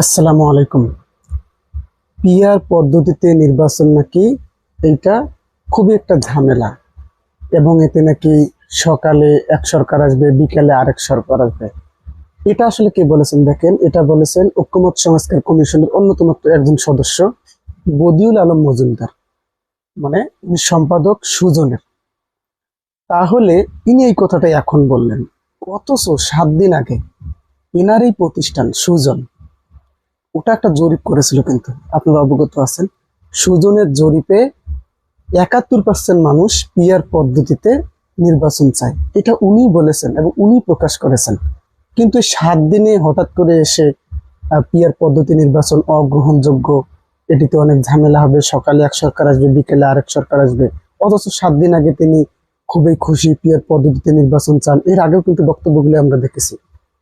আসসালামু আলাইকুম। পিআর পদ্ধতিতে নির্বাচন নাকি এইটা খুবই একটা ঝামেলা এবং এতে নাকি সকালে এক সরকার আসবে, বিকালে আরেক সরকার আসবে। এটা আসলে কে বলেছেন দেখেন, এটা বলেছেন ঐক্যমত সংস্কার কমিশনের অন্যতম একজন সদস্য বদিউল আলম মজুমদার মানে সম্পাদক সুজনের। তাহলে তিনি এই কথাটাই এখন বললেন, অথচ সাত দিন আগে এনার এই প্রতিষ্ঠান সুজন ওটা একটা জরিপ করেছিল কিন্তু। আপনারা অবগত আছেন। সুজনের জরিপে একাত্তর পার্সেন্ট মানুষ পিয়ার পদ্ধতিতে নির্বাচন চায়। এটা উনি বলেছেন এবং উনি প্রকাশ করেছেন। কিন্তু সাত দিনে হঠাৎ করে এসে পিয়ার পদ্ধতি নির্বাচন অগ্রহণযোগ্য, এটিতে অনেক ঝামেলা হবে। সকালে এক সরকার আসবে, বিকেলে আরেক সরকার আসবে। অথচ সাত দিন আগে তিনি খুবই খুশি পিয়ার পদ্ধতিতে নির্বাচন চান। এর আগেও কিন্তু বক্তব্যগুলি আমরা দেখেছি।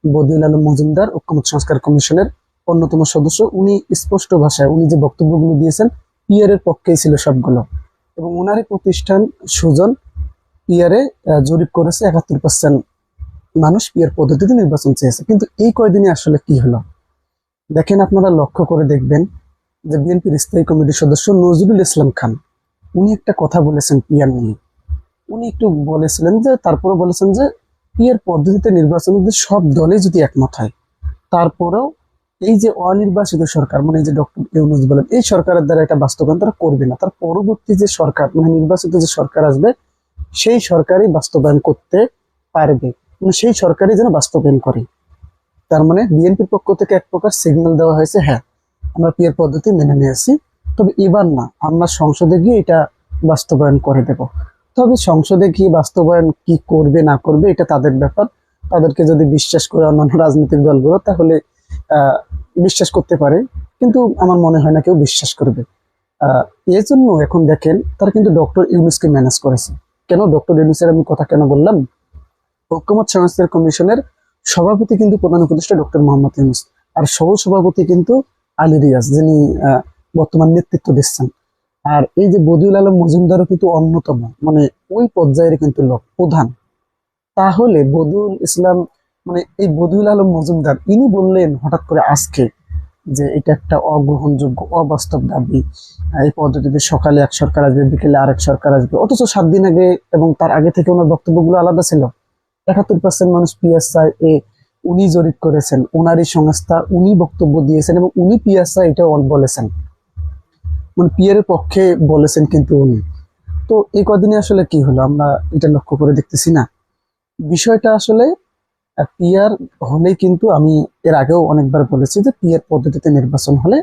বদিউল আলম মজুমদার, ঐক্যমত সংস্কার কমিশনের অন্যতম সদস্য। উনি স্পষ্ট ভাষায় উনি যে বক্তব্যগুলো দিয়েছেন, পিয়ারের পক্ষেই ছিল সবগুলো। এবং ওনারই প্রতিষ্ঠান সুজন পিয়ারে জরিপ করেছে একাত্তর পার্সেন্ট মানুষ পিয়ার পদ্ধতিতে নির্বাচন চেয়েছে। কিন্তু এই কয়দিনে আসলে কি হলো? দেখেন আপনারা লক্ষ্য করে দেখবেন যে বিএনপির স্থায়ী কমিটির সদস্য নজরুল ইসলাম খান। উনি একটা কথা বলেছেন পিয়ার নিয়ে। উনি একটু বলেছিলেন যে তারপরে বলেছেন যে, পিয়ার পদ্ধতিতে নির্বাচন সব দলে যদি একমত হয়, তারপরেও এই যে অনির্বাচিত সরকার মানে এই যে ডক্টর ইউনুস বলেন, এই সরকারের দ্বারা এটা বাস্তবায়ন তারা করবে না। তার পরবর্তী যে সরকার মানে নির্বাচিত যে সরকার আসবে, সেই সরকারই বাস্তবায়ন করতে পারবে। মানে সেই সরকারই যেন বাস্তবায়ন করে। তার মানে বিএনপির পক্ষ থেকে এক প্রকার সিগন্যাল দেওয়া হয়েছে হ্যাঁ আমরা পিয়ার পদ্ধতি মেনে নিয়েছি, তবে এবার না, আমরা সংসদে গিয়ে এটা বাস্তবায়ন করে দেব। তবে সংসদে গিয়ে বাস্তবায়ন কি করবে, না করবে, এটা তাদের ব্যাপার। তাদেরকে যদি বিশ্বাস করে অন্যান্য রাজনৈতিক দলগুলো, তাহলে বিশ্বাস করতে পারে কিন্তু আমার মনে হয় না কেউ বিশ্বাস করবে। আহ, জন্য এখন দেখেন তারা কিন্তু ডক্টর ইউনুসকে ম্যানেজ করেছে। কেন? ডক্টর ইউনুসের আমি কথা কেন বললাম? ঐক্যমত সংস্কার কমিশনের সভাপতি কিন্তু প্রধান উপদেষ্টা ডক্টর মোহাম্মদ ইউনুস আর সহ সভাপতি কিন্তু আলী রিয়াজ যিনি বর্তমান নেতৃত্ব দিচ্ছেন। আর এই যে বদিউল আলম মজুমদারও কিন্তু অন্যতম মানে ওই পর্যায়ের কিন্তু লোক প্রধান। তাহলে বদিউল ইসলাম মানে এই বদিউল আলম মজুমদার, ইনি বললেন হঠাৎ করে আজকে যে এটা একটা অগ্রহণযোগ্য, অবাস্তব দাবি। এই পদ্ধতিতে সকালে এক সরকার আসবে, বিকেলে আরেক সরকার আসবে। অথচ সাত দিন আগে এবং তার আগে থেকে ওনার বক্তব্যগুলো আলাদা ছিল। একাত্তর পার্সেন্ট মানুষ পিএসআই এ উনি জরিপ করেছেন। ওনারই সংস্থা, উনি বক্তব্য দিয়েছেন এবং উনি পিএসআই এটা বলেছেন। মানে পিয়ারের পক্ষে বলেছেন কিন্তু উনি। তো এই কদিনে আসলে কি হলো? আমরা এটা লক্ষ্য করে দেখতেছি না। বিষয়টা আসলে পিয়ার হলেই কিন্তু আমি এর আগেও অনেকবার বলেছি যে পিয়ার পদ্ধতিতে নির্বাচন হলে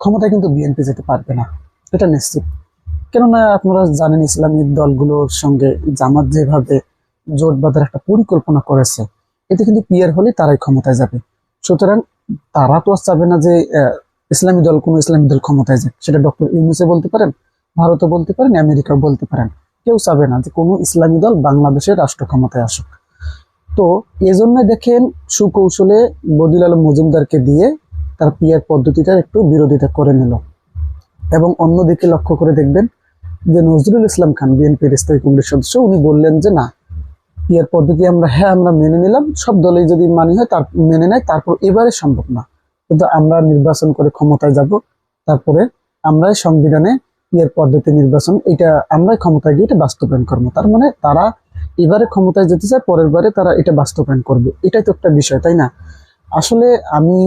ক্ষমতায় কিন্তু বিএনপি যেতে পারবে না। এটা নিশ্চিত। কেননা আপনারা জানেন ইসলামী দলগুলোর সঙ্গে জামাত যেভাবে জোট বাঁধার একটা পরিকল্পনা করেছে, এতে কিন্তু পিয়ার হলে তারাই ক্ষমতায় যাবে। সুতরাং তারা তো আর চাবে না যে ইসলামী দল কোনো ইসলামী দল ক্ষমতায় যাক। সেটা ডক্টর ইউনুসে বলতে পারেন, ভারতও বলতে পারেন, আমেরিকাও বলতে পারেন। কেউ চাবে না যে কোনো ইসলামী দল বাংলাদেশের রাষ্ট্র ক্ষমতায় আসুক। তো এজন্য দেখেন সুকৌশলে বদিল আলম মজুমদারকে দিয়ে তার পিয়ার পদ্ধতিটার একটু বিরোধিতা করে নিল। এবং অন্যদিকে লক্ষ্য করে দেখবেন যে নজরুল ইসলাম খান, বিএনপির স্থায়ী কমিটির সদস্য, উনি বললেন যে না পিয়ার পদ্ধতি আমরা হ্যাঁ আমরা মেনে নিলাম, সব দলেই যদি মানি হয় তার, মেনে নেয়, তারপর এবারে সম্ভব না। কিন্তু আমরা নির্বাচন করে ক্ষমতায় যাব, তারপরে আমরাই সংবিধানে পিয়ার পদ্ধতি নির্বাচন, এটা আমরাই ক্ষমতায় গিয়ে এটা বাস্তবায়ন করব। তার মানে তারা এবারে ক্ষমতায় যেতে চায়, পরের বারে তারা এটা বাস্তবায়ন করবে। এটাই তো একটা বিষয়, তাই না? আসলে আমি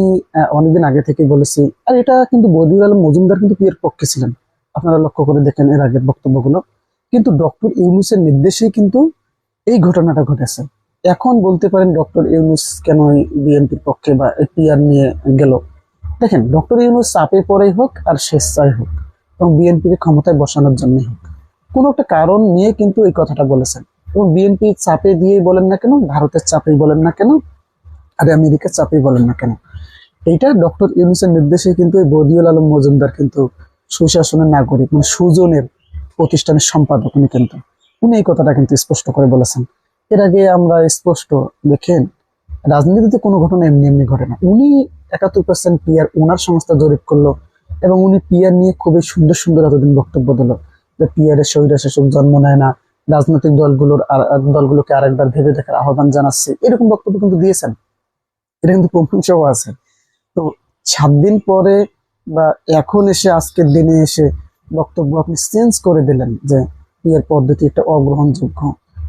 অনেকদিন আগে থেকে বলেছি, আর এটা কিন্তু বদিউল আলম মজুমদার কিন্তু পিয়ার পক্ষে ছিলেন। আপনারা লক্ষ্য করে দেখেন এর আগের বক্তব্যগুলো। কিন্তু ডক্টর ইউনুসের নির্দেশেই কিন্তু এই ঘটনাটা ঘটেছে। এখন বলতে পারেন ডক্টর ইউনুস কেন বিএনপির পক্ষে বা পিআর নিয়ে গেল? দেখেন, ডক্টর ইউনুস চাপে পরেই হোক আর স্বেচ্ছায় হোক, এবং বিএনপিকে ক্ষমতায় বসানোর জন্যই হোক। কোনো একটা কারণ নিয়ে কিন্তু এই কথাটা বলেছেন। এবং বিএনপি চাপে দিয়েই বলেন না কেন, ভারতের চাপেই বলেন না কেন, আর আমেরিকার চাপেই বলেন না কেন। এইটা ডক্টর ইউনুসের নির্দেশে কিন্তু এই বদিউল আলম মজুমদার কিন্তু সুশাসনের নাগরিক মানে সুজনের প্রতিষ্ঠানের সম্পাদক উনি কিন্তু। উনি এই কথাটা কিন্তু স্পষ্ট করে বলেছেন। এর আগে আমরা স্পষ্ট দেখেন, রাজনীতিতে কোনো ঘটনা এমনি এমনি ঘটে না। উনি একাত্তর পার্সেন্ট পিয়ার ওনার সংস্থা জরিপ করল এবং উনি পিয়ার নিয়ে খুবই সুন্দর সুন্দর এতদিন বক্তব্য দিল যে পিয়ারের শরীরে সেসব জন্ম নেয় না রাজনৈতিক দলগুলোর দলগুলোকে আরেকবার ভেবে দেখার আহ্বান জানাচ্ছে। এরকম বক্তব্য কিন্তু দিয়েছেন। এটা কিন্তু প্রশংসাও আছে। তো সাত দিন পরে বা এখন এসে আজকের দিনে এসে বক্তব্য আপনি চেঞ্জ করে দিলেন যে পিয়ার পদ্ধতি একটা অগ্রহণযোগ্য।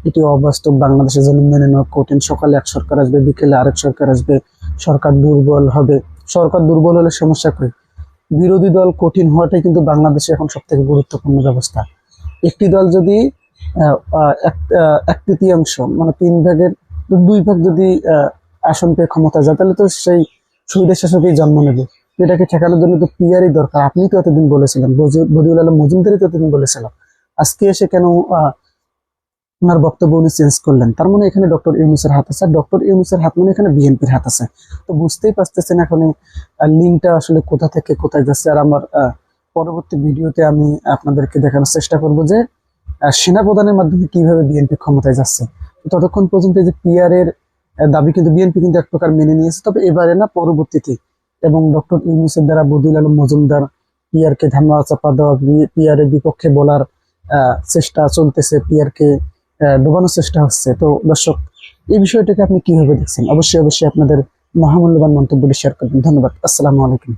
এটি অবাস্তব বাংলাদেশের জন্য মেনে নেওয়া কঠিন। সকালে এক সরকার আসবে, বিকেলে আরেক সরকার আসবে। সরকার দুর্বল হবে। সরকার দুর্বল হলে সমস্যা করে বিরোধী দল কঠিন হওয়াটাই কিন্তু বাংলাদেশে এখন সব থেকে গুরুত্বপূর্ণ ব্যবস্থা। একটি দল যদি এক- তৃতীয়াংশ মানে তিন ভাগের দুই ভাগ যদি আসন পেয়ে ক্ষমতা যায়, তাহলে তো সেই সুবিধা শাসকই জন্ম নেবে। এটাকে ঠেকানোর জন্য তো পিয়ারই দরকার। আপনি তো এতদিন বলেছিলেন বদিউল আলম মজুমদারই তো এতদিন বলেছিলেন। আজকে এসে কেন ওনার বক্তব্য উনি চেঞ্জ করলেন? তার মানে এখানে ডক্টর ইউনুসের হাত আছে ডক্টর ইউনুসের হাত মানে এখানে বিএনপির হাত আছে। তো বুঝতেই পারতেছেন এখন লিঙ্কটা আসলে কোথা থেকে কোথায় যাচ্ছে। আর আমার পরবর্তী ভিডিওতে আমি আপনাদেরকে দেখানোর চেষ্টা করব যে সেনাপ্রধানের মাধ্যমে কীভাবে বিএনপি ক্ষমতায় যাচ্ছে? ততক্ষণ পর্যন্ত যে পিআর এর দাবি কিন্তু বিএনপি কিন্তু এক প্রকার মেনে নিয়েছে। তবে এবারে না পরবর্তীতে এবং ডক্টর ইউনুসের দ্বারা বদিউল আলম মজুমদার পিআর কে ধামা চাপা দেওয়া পিআর এর বিপক্ষে বলার চেষ্টা চলতেছে পিআর কে ডোবানোর চেষ্টা হচ্ছে। তো দর্শক, এই বিষয়টাকে আপনি কীভাবে দেখছেন? অবশ্যই অবশ্যই আপনাদের মহামূল্যবান মন্তব্যটি শেয়ার করবেন। ধন্যবাদ। আসসালামু আলাইকুম।